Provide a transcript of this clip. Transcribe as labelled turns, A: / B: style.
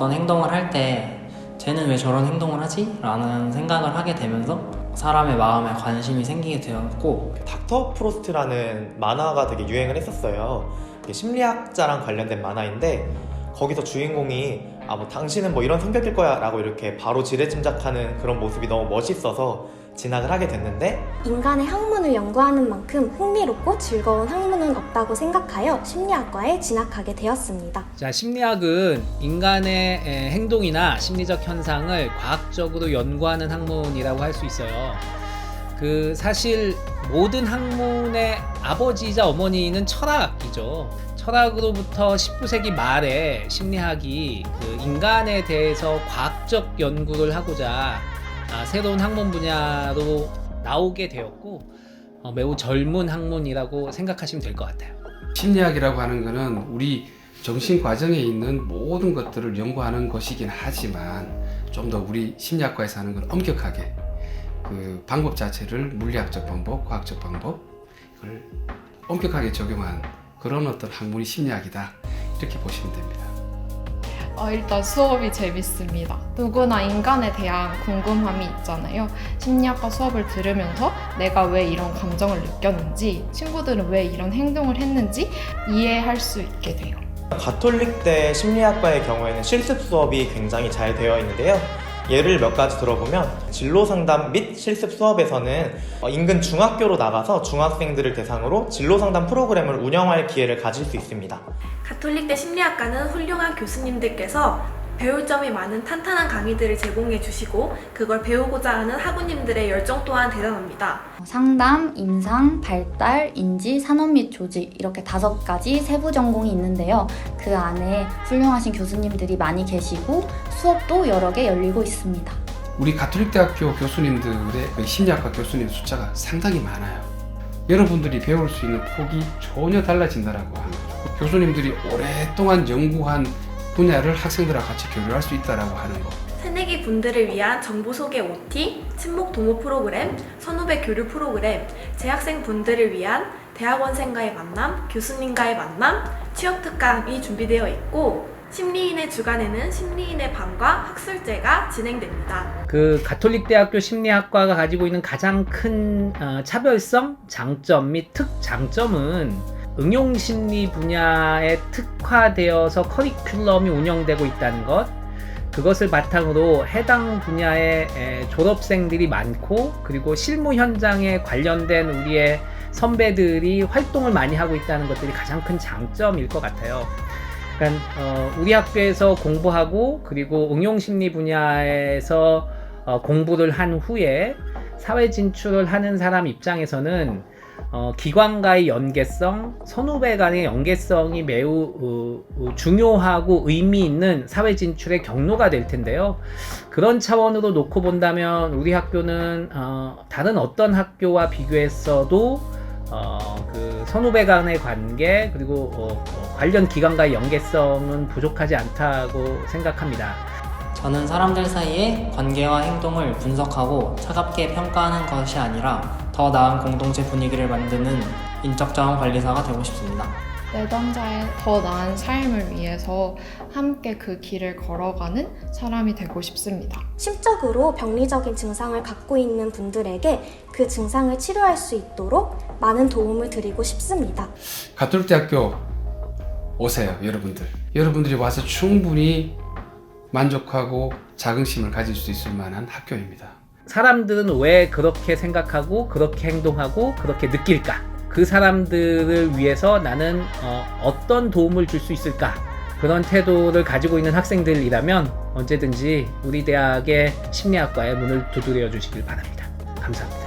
A: 어떤 행동을 할 때 쟤는 왜 저런 행동을 하지? 라는 생각을 하게 되면서 사람의 마음에 관심이 생기게 되었고
B: 닥터 프로스트라는 만화가 되게 유행을 했었어요. 심리학자랑 관련된 만화인데 거기서 주인공이 아 뭐 당신은 뭐 이런 성격일 거야 라고 이렇게 바로 지레짐작하는 그런 모습이 너무 멋있어서 진학을 하게 됐는데
C: 인간의 학문을 연구하는 만큼 흥미롭고 즐거운 학문은 없다고 생각하여 심리학과에 진학하게 되었습니다.
D: 자, 심리학은 인간의 에, 행동이나 심리적 현상을 과학적으로 연구하는 학문이라고 할 수 있어요. 그 사실 모든 학문의 아버지이자 어머니는 철학이죠. 철학으로부터 19세기 말에 심리학이 그 인간에 대해서 과학적 연구를 하고자 아, 새로운 학문 분야로 나오게 되었고 어, 매우 젊은 학문이라고 생각하시면 될 것 같아요.
E: 심리학이라고 하는 것은 우리 정신 과정에 있는 모든 것들을 연구하는 것이긴 하지만 좀 더 우리 심리학과에서 하는 건 엄격하게 그 방법 자체를 물리학적 방법, 과학적 방법 이걸 엄격하게 적용한 그런 어떤 학문이 심리학이다 이렇게 보시면 됩니다.
F: 어, 일단 수업이 재밌습니다. 누구나 인간에 대한 궁금함이 있잖아요. 심리학과 수업을 들으면서 내가 왜 이런 감정을 느꼈는지, 친구들은 왜 이런 행동을 했는지 이해할 수 있게 돼요.
B: 가톨릭대 심리학과의 경우에는 실습 수업이 굉장히 잘 되어 있는데요. 예를 몇 가지 들어보면 진로 상담 및 실습 수업에서는 어, 인근 중학교로 나가서 중학생들을 대상으로 진로 상담 프로그램을 운영할 기회를 가질 수 있습니다.
G: 가톨릭대 심리학과는 훌륭한 교수님들께서 배울 점이 많은 탄탄한 강의들을 제공해 주시고 그걸 배우고자 하는 학우님들의 열정 또한 대단합니다.
H: 상담, 임상, 발달, 인지, 산업 및 조직 이렇게 다섯 가지 세부 전공이 있는데요. 그 안에 훌륭하신 교수님들이 많이 계시고 수업도 여러 개 열리고 있습니다.
E: 우리 가톨릭대학교 교수님들의 그 심리학과 교수님 숫자가 상당히 많아요. 여러분들이 배울 수 있는 폭이 전혀 달라진다라고 거죠. 교수님들이 오랫동안 연구한 분야를 학생들과 같이 교류할 수 있다라고 하는 거.
G: 새내기 분들을 위한 정보 소개 OT, 친목 동호 프로그램, 선후배 교류 프로그램, 재학생 분들을 위한 대학원생과의 만남, 교수님과의 만남, 취업 특강이 준비되어 있고 심리인의 주간에는 심리인의 방과 학술제가 진행됩니다.
D: 그 가톨릭 대학교 심리학과가 가지고 있는 가장 큰 어, 차별성, 장점 및 특장점은 응용 심리 분야에 특화되어서 커리큘럼이 운영되고 있다는 것. 그것을 바탕으로 해당 분야의 에, 졸업생들이 많고 그리고 실무 현장에 관련된 우리의 선배들이 활동을 많이 하고 있다는 것들이 가장 큰 장점일 것 같아요. 그러니까 어, 우리 학교에서 공부하고 그리고 응용 심리 분야에서 어, 공부를 한 후에 사회 진출을 하는 사람 입장에서는 어, 기관과의 연계성, 선후배 간의 연계성이 매우 어, 어, 중요하고 의미 있는 사회 진출의 경로가 될 텐데요. 그런 차원으로 놓고 본다면 우리 학교는 어, 다른 어떤 학교와 비교했어도 어, 그 선후배 간의 관계 그리고 어, 어, 관련 기관과의 연계성은 부족하지 않다고 생각합니다.
A: 저는 사람들 사이의 관계와 행동을 분석하고 차갑게 평가하는 것이 아니라 더 나은 공동체 분위기를 만드는 인적 자원 관리사가 되고 싶습니다.
F: 내담자의 더 나은 삶을 위해서 함께 그 길을 걸어가는 사람이 되고 싶습니다.
C: 심적으로 병리적인 증상을 갖고 있는 분들에게 그 증상을 치료할 수 있도록 많은 도움을 드리고 싶습니다.
E: 가톨릭대학교 오세요, 여러분들. 여러분들이 와서 충분히 만족하고 자긍심을 가질 수 있을 만한 학교입니다.
D: 사람들은 왜 그렇게 생각하고 그렇게 행동하고 그렇게 느낄까? 그 사람들을 위해서 나는 어, 떤 도움을 줄 수 있을까? 그런 태도를 가지고 있는 학생들이라면 언제든지 우리 대학의 심리학과의 문을 두드려 주시길 바랍니다. 감사합니다.